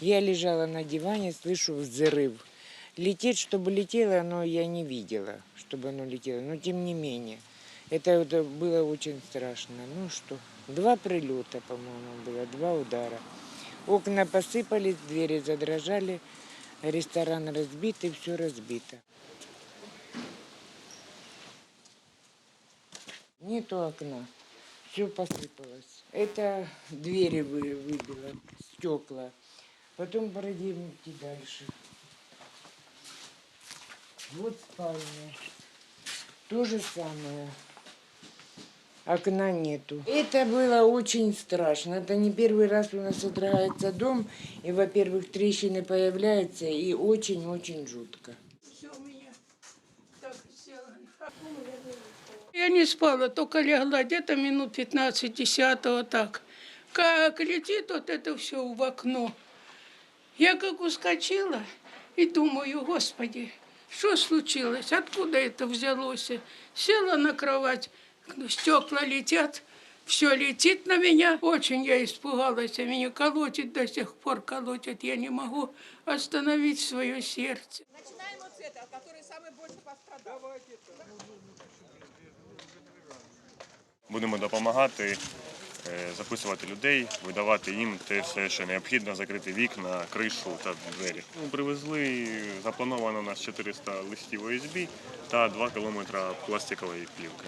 Я лежала на диване, слышу взрыв. Летит, чтобы летело, но я не видела, чтобы оно летело. Но тем не менее, это, это было очень страшно. Ну что, два прилета, по-моему, было, два удара. Окна посыпались, двери задрожали, ресторан разбит и все разбито. Нету окна, все посыпалось. Это двери вы- выбило, стекла. Потом пройдемте дальше. Вот спальня. То же самое. Окна нету. Это было очень страшно. Это не первый раз у нас содрогается дом. И, во-первых, трещины появляются, и очень-очень жутко. Все у меня так сделано. Не спала, только легла где-то минут 15 вот так. Как летит вот это все в окно. Я как ускочила и думаю, господи, что случилось, откуда это взялось? Села на кровать, стекла летят, все летит на меня. Очень я испугалась, а меня колотит до сих пор, колотит. Я не могу остановить свое сердце. Начинаем вот с этого, который самый больше пострадал. Будемо допомагати, е, записувати людей, видавати їм те все, що необхідно, закрити вікна, кришу та двері. Ну, Привезли заплановано у нас 400 листів ОСБ та 2 кілометри пластикової плівки.